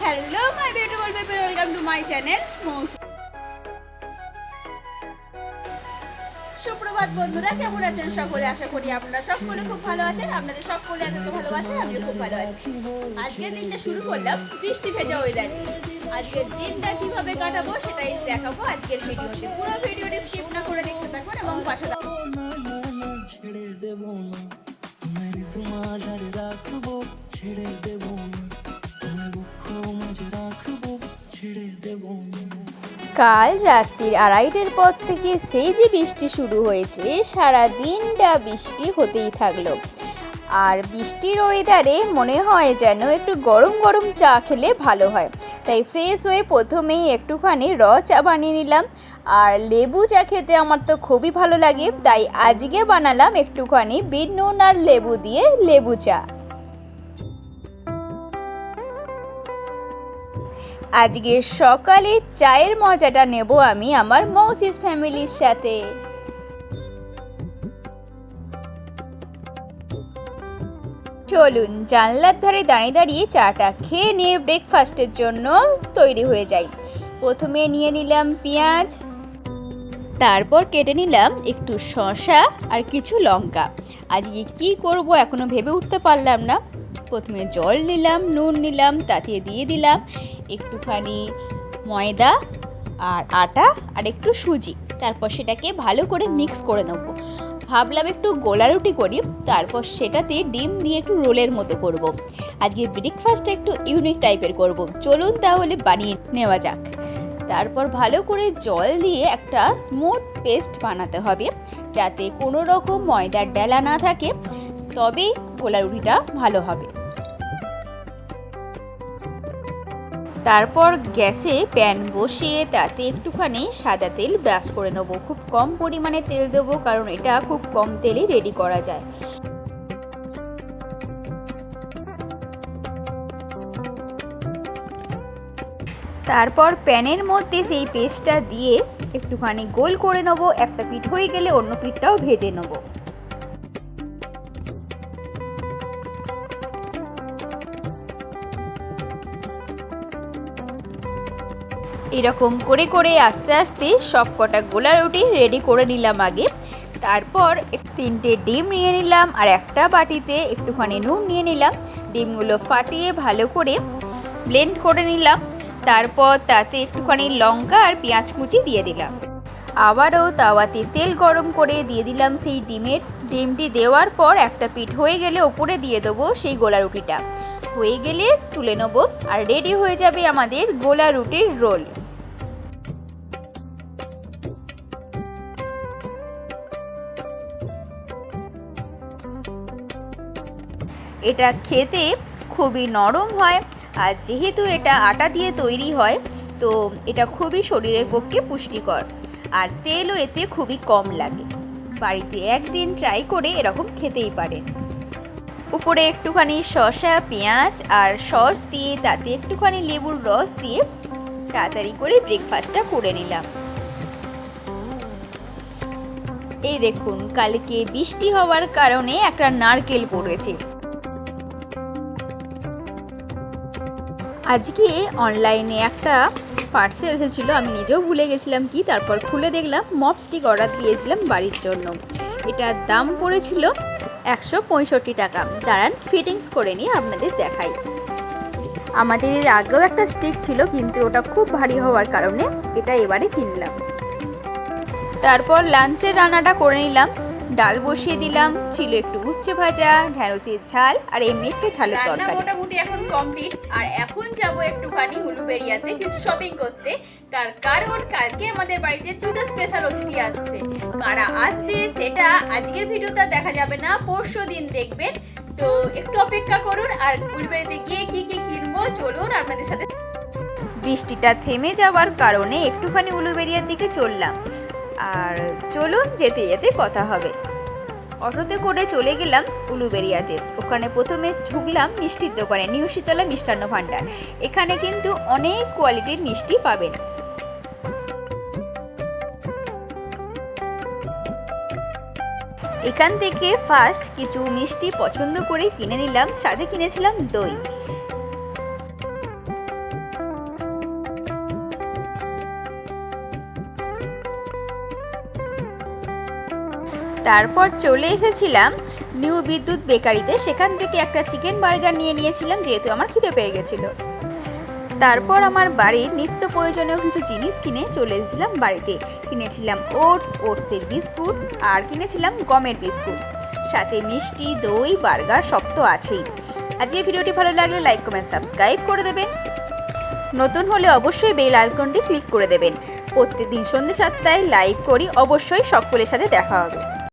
Hello my beautiful people welcome to my channel সুপ্রভাত বন্ধুরা, কেমন আছেন সকলে? আশা করি আপনারা সকলে খুব ভালো আছেন। আপনাদের সকলে এত ভালোবাসে আমিও খুব ভালো আছি। আজকের দিনটা শুরু করলাম বৃষ্টি ভেজা ওয়েদার আজকের দিনটা কীভাবে কাটাবো সেটাই দেখাবো আজকের ভিডিওতে। পুরো ভিডিওটি স্কিপ না করে দেখতে থাকুন এবং পাশে ছেড়ে দেব না। তোমার ছেড়ে দেব কাল রাত্রির আড়াইটের পর থেকে সেই যে বৃষ্টি শুরু হয়েছে সারা দিনটা বৃষ্টি হতেই থাকল। আর বৃষ্টির ওয়েদারে মনে হয় যেন একটু গরম গরম চা খেলে ভালো হয়। তাই ফ্রেশ হয়ে প্রথমেই একটুখানি র চা বানিয়ে নিলাম। আর লেবু চা খেতে আমার তো খুবই ভালো লাগে, তাই আজকে বানালাম একটুখানি বিট নুন আর লেবু দিয়ে লেবু চা। আজকে সকালে চায়ের মজাটা নেব আমি আমার মৌসিস ফ্যামিলির সাথে। চলুন, জানলার ধারে দাঁড়িয়ে দাঁড়িয়ে চাটা খেয়ে নিয়ে ব্রেকফাস্টের জন্য তৈরি হয়ে যাই। প্রথমে নিয়ে নিলাম পেঁয়াজ, তারপর কেটে নিলাম একটু শসা আর কিছু লঙ্কা। আজকে কি করব এখনও ভেবে উঠতে পারলাম না। প্রথমে জল নিলাম, নুন নিলাম, তাতে দিয়ে দিলাম একটুখানি ময়দা আর আটা আর একটু সুজি তারপর সেটাকে ভালো করে মিক্স করে নেব ভাবলাম একটু গোলা রুটি করি, তারপর সেটাতে ডিম দিয়ে একটু রোলের মতো করব। আজকে ব্রেকফাস্টটা একটু ইউনিক টাইপের করব। চলুন তাহলে বানিয়ে নেওয়া যাক তারপর ভালো করে জল দিয়ে একটা স্মুথ পেস্ট বানাতে হবে, যাতে কোনো রকম ময়দার ডেলা না থাকে তবেই গোলা রুটিটা ভালো হবে। তারপর গ্যাসে প্যান বসিয়ে তাতে একটুখানি সাদা তেল ব্রাশ করে নেব। খুব কম পরিমাণে তেল দেবো কারণ এটা খুব কম তেলে রেডি করা যায়। তারপর প্যানের মধ্যে সেই পেস্টটা দিয়ে একটুখানি গোল করে নেব। একটা পিঠ হয়ে গেলে অন্য পিঠটাও ভেজে নেব। এরকম করে করে আস্তে আস্তে সব কটা গোলা রুটি রেডি করে নিলাম আগে। তারপর তিনটে ডিম নিয়ে নিলাম আর একটা বাটিতে একটুখানি নুন নিয়ে নিলাম। ডিমগুলো ফাটিয়ে ভালো করে ব্লেন্ড করে নিলাম। তারপর তাতে একটুখানি লঙ্কা আর পেঁয়াজ কুচি দিয়ে দিলাম। আবারও তাওয়াতে তেল গরম করে দিয়ে দিলাম সেই ডিমের। ডিমটি দেওয়ার পর একটা পিঠ হয়ে গেলে ওপরে দিয়ে দেবো সেই গোলা রুটিটা। হয়ে গেলে তুলে নেব আর রেডি হয়ে যাবে আমাদের গোলা রুটির রোল এটা খেতে খুবই নরম হয় আর যেহেতু এটা আটা দিয়ে তৈরি হয়, তো এটা খুবই শরীরের পক্ষে পুষ্টিকর। আর তেলও এতে খুবই কম লাগে। বাড়িতে একদিন ট্রাই করে এরকম খেতেই পারেন। উপরে একটুখানি শসা, পেঁয়াজ আর সস দিয়ে, তাতে একটুখানি লেবুর রস দিয়ে তাড়াতাড়ি করে ব্রেকফাস্টটা করে নিলাম। এই দেখুন, কালকে বৃষ্টি হওয়ার কারণে একটা নারকেল পড়েছে। আজকে অনলাইনে একটা পার্সেল এসেছিল, আমি নিজেও ভুলে গেছিলাম কি, তারপর খুলে দেখলাম মপ স্টিক অর্ডার দিয়েছিলাম বাড়ির জন্য। এটার দাম পড়েছিল একশো পঁয়ষট্টি টাকা। দাঁড়ান ফিটিংস করে নিয়ে আপনাদের দেখাই। আমাদের এর আগেও একটা স্টিক ছিল, কিন্তু ওটা খুব ভারী হওয়ার কারণে এটা এবারে কিনলাম। তারপর লাঞ্চের রান্নাটা করে নিলাম। ডাল বসিয়ে দিলাম ছিল একটু উচ্ছে ভাজা ঢ্যাঁড়সের ঝাল আর এমনি একটু ঝালের তরকারি। মোটামুটি এখন কমপ্লিট আর এখন যাব একটুখানি হুলুবেরিয়াতে কিছু শপিং করতে। তার কারণ কালকে আমাদের বাড়িতে দুটো স্পেশাল অতিথি আসছে। কারা আসবে সেটা আজকের ভিডিওটা দেখা যাবে না পরশু দিন দেখবেন। তো একটু অপেক্ষা করুন আর হুলুবেরিয়াতে গিয়ে কি কি কিনবো চলুন আপনাদের সাথে বৃষ্টিটা থেমে যাওয়ার কারণে একটুখানি উলুবেরিয়ার দিকে চললাম। আর চলুন যেতে যেতে কথা হবে। অটোতে করে চলে গেলাম উলুবেরিয়াতে। ওখানে প্রথমে ঢুকলাম মিষ্টির দোকানে, নিউ শীতলা মিষ্টান্ন ভাণ্ডার। এখানে কিন্তু অনেক কোয়ালিটির মিষ্টি পাবেন। এখান থেকে ফার্স্ট কিছু মিষ্টি পছন্দ করে কিনে নিলাম, সাথে কিনেছিলাম দই। তারপর চলে এসেছিলাম নিউ বিদ্যুৎ বেকারিতে। সেখান থেকে একটা চিকেন বার্গার নিয়ে নিয়েছিলাম, যেহেতু আমার খিদে পেয়ে গেছিল। তারপর আমার বাড়ির নিত্য প্রয়োজনীয় কিছু জিনিস কিনে চলে এসেছিলাম বাড়িতে। কিনেছিলাম ওটস ওটসের বিস্কুট আর কিনেছিলাম গমের বিস্কুট। সাথে মিষ্টি, দই, বার্গার সব তো আছেই। আজকে ভিডিওটি ভালো লাগলে লাইক কমেন্ট সাবস্ক্রাইব করে দেবেন। নতুন হলে অবশ্যই বেল আইকনটি ক্লিক করে দেবেন। প্রত্যেকদিন সন্ধ্যে সাতটায় লাইভ করি, অবশ্যই সকলের সাথে দেখা হবে।